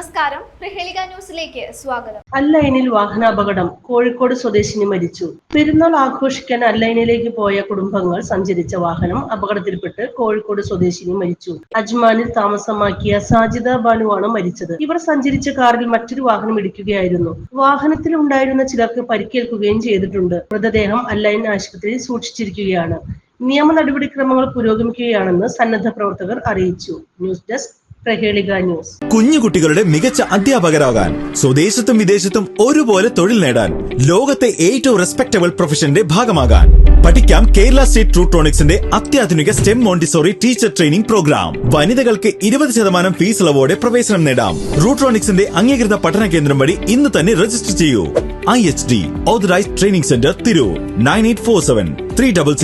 നമസ്കാരം. പ്രഹേളിക ന്യൂസിലേക്ക് സ്വാഗതം. അല്ലൈനിൽ വാഹനാപകടം. കോഴിക്കോട് സ്വദേശിനി മരിച്ചു. പെരുന്നാൾ ആഘോഷിക്കാൻ അല്ലൈനിലേക്ക് പോയ കുടുംബങ്ങൾ സഞ്ചരിച്ച വാഹനം അപകടത്തിൽപ്പെട്ട് കോഴിക്കോട് സ്വദേശിനി മരിച്ചു. അജ്മാനിൽ താമസമാക്കിയ സാജിദ ബാനുവാണ് മരിച്ചത്. ഇവർ സഞ്ചരിച്ച കാറിൽ മറ്റൊരു വാഹനം ഇടിക്കുകയായിരുന്നു. വാഹനത്തിൽ ഉണ്ടായിരുന്ന ചിലർക്ക് പരിക്കേൽക്കുകയും ചെയ്തിട്ടുണ്ട്. മൃതദേഹം അല്ലൈൻ ആശുപത്രിയിൽ സൂക്ഷിച്ചിരിക്കുകയാണ്. നിയമ നടപടിക്രമങ്ങൾ പുരോഗമിക്കുകയാണെന്ന് സന്നദ്ധ പ്രവർത്തകർ അറിയിച്ചു. ന്യൂസ് ഡെസ്ക് കുഞ്ഞുകുട്ടികളുടെ മികച്ച അധ്യാപകരാകാൻ സ്വദേശത്തും വിദേശത്തും ഒരുപോലെ തൊഴിൽ നേടാൻ ലോകത്തെ ഏറ്റവും റെസ്പെക്ടബിൾ പ്രൊഫഷന്റെ ഭാഗമാകാൻ. പഠിക്കാം കേരള സ്റ്റേറ്റ് ട്രൂട്രോണിക്സിന്റെ അത്യാധുനിക STEM montessori teacher training programme. വനിതകൾക്ക് ഇരുപത് ശതമാനം ഫീസ് ഇളവോടെ പ്രവേശനം നേടാം. റൂട്രോണിക്സിന്റെ അംഗീകൃത പഠന കേന്ദ്രം വഴി ഇന്ന് തന്നെ രജിസ്റ്റർ ചെയ്യൂ. I H D authorised training centre Tirur. Nine eight four seven three double